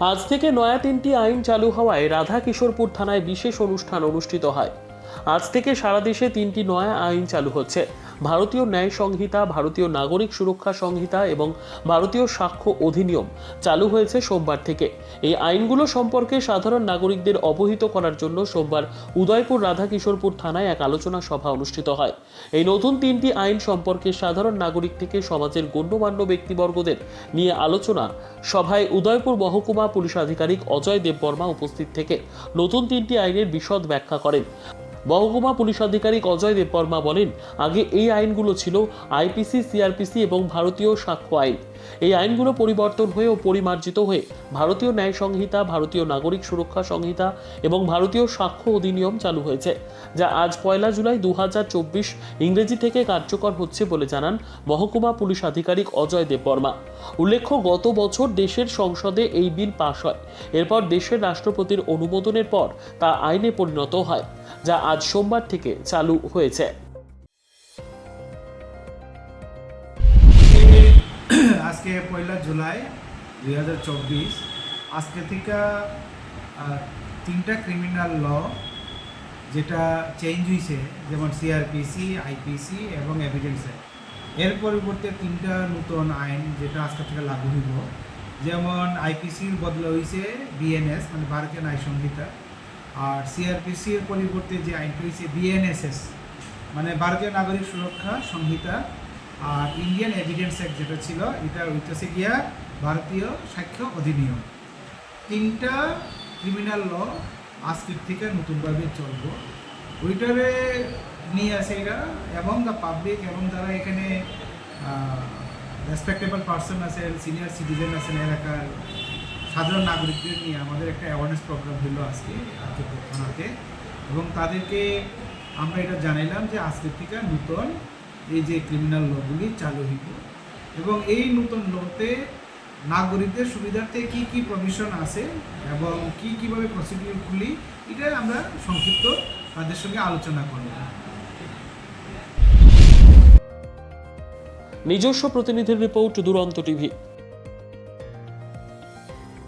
আজ থেকে নয়া তিনটি আইন চালু হওয়ায় রাধা কিশোরপুর থানায় বিশেষ অনুষ্ঠান অনুষ্ঠিত হয়। আজ থেকে সারা দেশে তিনটি নয়া আইন চালু হচ্ছে। ভারতীয় ন্যায় সংহিতা, ভারতীয় নাগরিক সুরক্ষা সংহিতা এবং ভারতীয় সাক্ষ্য অধিনিয়ম চালু হয়েছে সোমবার থেকে। এই আইনগুলো সম্পর্কে সাধারণ নাগরিকদের অবহিত করার জন্য সোমবার উদয়পুর রাধা কিশোরপুর থানায় এক আলোচনা সভা অনুষ্ঠিত হয়। এই নতুন তিনটি আইন সম্পর্কে সাধারণ নাগরিক থেকে সমাজের গণ্যমান্য ব্যক্তিবর্গদের নিয়ে আলোচনা সভায় উদয়পুর মহকুমা পুলিশ আধিকারিক অজয় দেববর্মা উপস্থিত থেকে নতুন তিনটি আইনের বিশদ ব্যাখ্যা করেন। মহকুমা পুলিশ আধিকারিক অজয় দেববর্মা বলেন, আগে এই আইনগুলো ছিল আইপিসি, সিআরপিসি এবং ভারতীয় সাক্ষ্য আইন। এই আইনগুলো পরিবর্তন হয়ে ও পরিমার্জিত হয়ে ভারতীয় ন্যায় সংহিতা, ভারতীয় নাগরিক সুরক্ষা সংহিতা এবং ভারতীয় সাক্ষ্য অধিনিয়ম চালু হয়েছে, যা আজ পয়লা জুলাই দু ইংরেজি থেকে কার্যকর হচ্ছে বলে জানান মহকুমা পুলিশ আধিকারিক অজয় দেববর্মা। উল্লেখ্য, গত বছর দেশের সংসদে এই বিল পাশ হয়। এরপর দেশের রাষ্ট্রপতির অনুমোদনের পর তা আইনে পরিণত হয়, যা আজ সোমবার থেকে চালু হয়েছে। আজকে পয়লা জুলাই দুই হাজার চব্বিশ। আজকে থেকে তিনটা ক্রিমিনাল ল যেটা চেঞ্জ হয়েছে যেমন সিআরপিসি আইপিসি এবং এভিডেন্স এর পরিবর্তে তিনটা নতুন আইন যেটা আজকে থেকে লাগু হইব। যেমন আইপিসির বদলে হয়েছে বিএনএস মানে ভারতীয় ন্যায় সংহিতা। আর সিআরপিসির পরিবর্তে যে আইনটা হয়েছে বিএনএসএস মানে ভারতীয় নাগরিক সুরক্ষা সংহিতা। আর ইন্ডিয়ান এভিডেন্স অ্যাক্ট যেটা ছিল, এটা হইতেছে গিয়া ভারতীয় সাক্ষ্য অধিনিয়ম। তিনটা ক্রিমিনাল ল আজকের থেকে নতুনভাবে চলবো। ওইটারে নিয়ে আসে এরা, এবং দ্য পাবলিক এবং যারা এখানে রেসপেক্টেবল পার্সন আছেন সিনিয়র সিটিজেন আছেন এলাকার সাধারণ নাগরিকদের নিয়ে আমাদের একটা অ্যাওয়ারনেস প্রোগ্রাম হলো আজকে আজকে থানাতে এবং তাদেরকে আমরা এটা জানাইলাম যে আজকের থেকে নতুন এই যে ক্রিমিনাল লগুলি চালু হইব। এবং এই নতুন লতে নাগরিকদের সুবিধার্থে কি কি প্রভিশন আছে এবং কি কীভাবে প্রসিডিউর খুলি এটা আমরা সংক্ষিপ্ত তাদের সঙ্গে আলোচনা করব। নিজস্ব প্রতিনিধির রিপোর্ট দুরন্ত টিভি